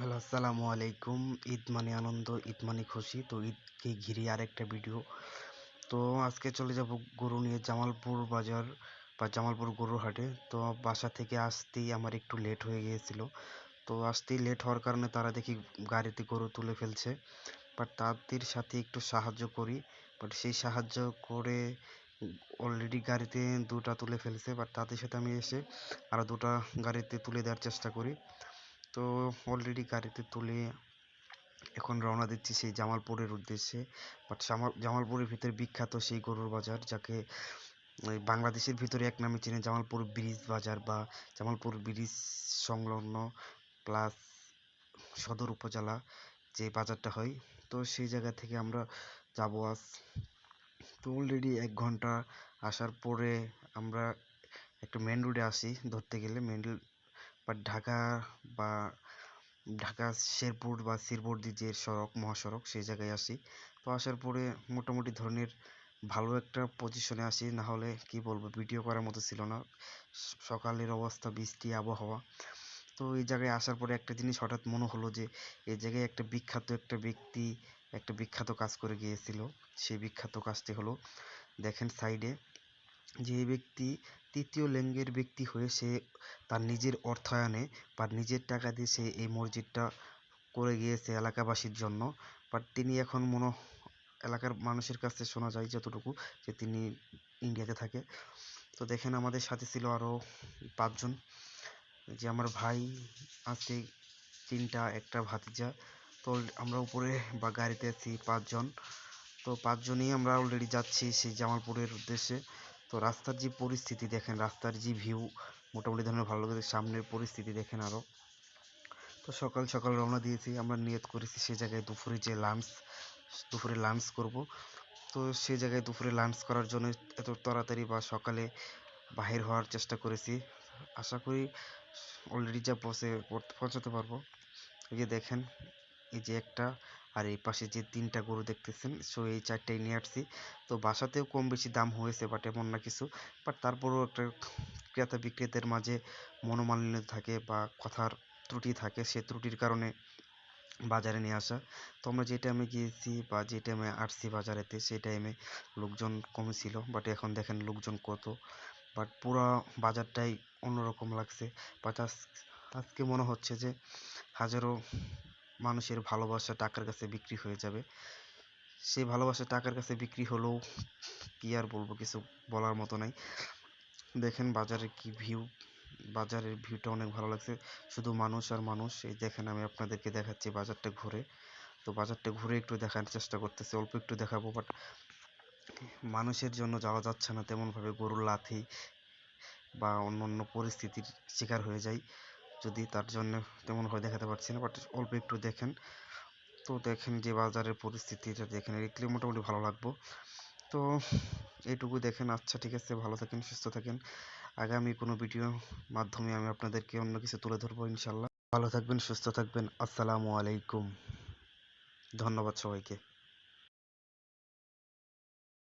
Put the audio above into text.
Hello, আসসালামু আলাইকুম। ঈদ মানে আনন্দ, ঈদ মানে খুশি। তো ঈদকে ঘিরে আরেকটা ভিডিও তো আজকে চলে যাব গরু নিয়ে জামালপুর বাজার বা জামালপুর গরুর হাটে। তো বাসা থেকে আসতেই আমার একটু লেট হয়ে গিয়েছিল। তো আসতেই লেট হওয়ার কারণে তারা দেখি গাড়িতে গরু তুলে ফেলছে। বাট তাদের সাথে একটু সাহায্য করি। বাট সেই সাহায্য করে অলরেডি গাড়িতে দুটা তুলে ফেলছে। বাট তাদের সাথে আমি এসে আরও দুটা গাড়িতে তুলে দেওয়ার চেষ্টা করি। তো অলরেডি গাড়িতে তুলে এখন রওনা দিচ্ছি সেই জামালপুরের উদ্দেশ্যে। বাট জামালপুরের ভিতরে বিখ্যাত সেই গরুর বাজার, যাকে বাংলাদেশের ভিতরে এক নামে চেনে জামালপুর ব্রিজ বাজার বা জামালপুর ব্রিজ সংলগ্ন প্লাস সদর উপজেলা যে বাজারটা হয়। তো সেই জায়গা থেকে আমরা যাব আজ। তো অলরেডি এক ঘণ্টা আসার পরে আমরা একটা মেন রোডে আসি। ধরতে গেলে মেন বা ঢাকা বা ঢাকা শেরপুর বা শিরবর্দি যে সড়ক, মহাসড়ক সেই জায়গায় আসি। তো আসার পরে মোটামুটি ধরনের ভালো একটা পজিশনে আসি। না হলে কি বলব ভিডিও করার মতো ছিল না। সকালের অবস্থা, বৃষ্টি, আবহাওয়া। তো এই জায়গায় আসার পরে একটা জিনিস হঠাৎ মনে হলো যে, এই জায়গায় একটা বিখ্যাত একটা ব্যক্তি, একটা বিখ্যাত কাজ করে গিয়েছিল। সেই বিখ্যাত কাজটি হলো, দেখেন সাইডে যে ব্যক্তি তৃতীয় লিঙ্গের ব্যক্তি হয়ে সে তার নিজের অর্থায়নে বা নিজের টাকা দিয়ে সে এই মসজিদটা করে গিয়েছে এলাকাবাসীর জন্য। বাট তিনি এখন মনো, এলাকার মানুষের কাছে শোনা যায় যতটুকু যে তিনি ইন্ডিয়াতে থাকে। তো দেখেন আমাদের সাথে ছিল আরও পাঁচজন। যে আমার ভাই আছে তিনটা, একটা ভাতিজা। তো আমরা উপরে বা গাড়িতে আছি পাঁচজন। তো পাঁচজনই আমরা অলরেডি যাচ্ছি সেই জামালপুরের উদ্দেশ্যে। তো রাস্তার যে পরিস্থিতি দেখেন, রাস্তার যে ভিউ মোটামুটি ধরনের ভালো লাগে সামনের পরিস্থিতি দেখেন আরও তো সকাল সকাল রওনা দিয়েছি, আমরা নিয়ত করেছি সে জায়গায় দুপুরে যে লাঞ্চ দুপুরে লাঞ্চ করব। তো সে জায়গায় দুপুরে লাঞ্চ করার জন্য এত তাড়াতাড়ি বা সকালে বাহির হওয়ার চেষ্টা করেছি। আশা করি অলরেডি যা পৌঁছে, পৌঁছাতে পারব। এই যে দেখেন, এই যে একটা আর এই পাশে যে তিনটা গরু দেখতেছেন সো এই চারটাই নিয়ে আসছি। তো বাসাতেও কম বেশি দাম হয়েছে বাট এমন না কিছু। বাট তারপরেও একটা ক্রেতা বিক্রেতার মাঝে মনোমালিন্য থাকে বা কথার ত্রুটি থাকে, সে ত্রুটির কারণে বাজারে নিয়ে আসা। তো আমরা যে টাইমে গিয়েছি বা যে টাইমে আসছি বাজারেতে সেই টাইমে লোকজন কম ছিল বাট এখন দেখেন লোকজন কত। বাট পুরো বাজারটাই অন্যরকম লাগছে। বাট আজকে মনে হচ্ছে যে হাজারো মানুষের ভালোবাসা টাকার কাছে বিক্রি হয়ে যাবে। সেই ভালোবাসা টাকার কাছে বিক্রি হলেও কি আর বলব, কিছু বলার মতো নাই। দেখেন বাজারে কি ভিউ বাজারের ভিউটা অনেক ভালো লাগছে। শুধু মানুষ আর মানুষ, এই দেখেন আমি আপনাদেরকে দেখাচ্ছি বাজারটা ঘুরে। তো বাজারটা ঘুরে একটু দেখার চেষ্টা করতেছি, অল্প একটু দেখাবো বাট মানুষের জন্য যাওয়া যাচ্ছে না, তেমনভাবে গরুর লাথি বা অন্য অন্য পরিস্থিতির শিকার হয়ে যায় যদি তার জন্য তেমনভাবে দেখাতে পারছি না বাট অল্প একটু দেখেন। তো দেখেন যে বাজারের পরিস্থিতিটা দেখেন দেখলে মোটামুটি ভালো লাগবো। তো এইটুকু দেখেন আচ্ছা ঠিক আছে, ভালো থাকেন, সুস্থ থাকেন। আগামী কোনো ভিডিওর মাধ্যমে আমি আপনাদেরকে অন্য কিছু তুলে ধরবো ইনশাল্লাহ ভালো থাকবেন, সুস্থ থাকবেন, আসসালামু আলাইকুম। ধন্যবাদ সবাইকে।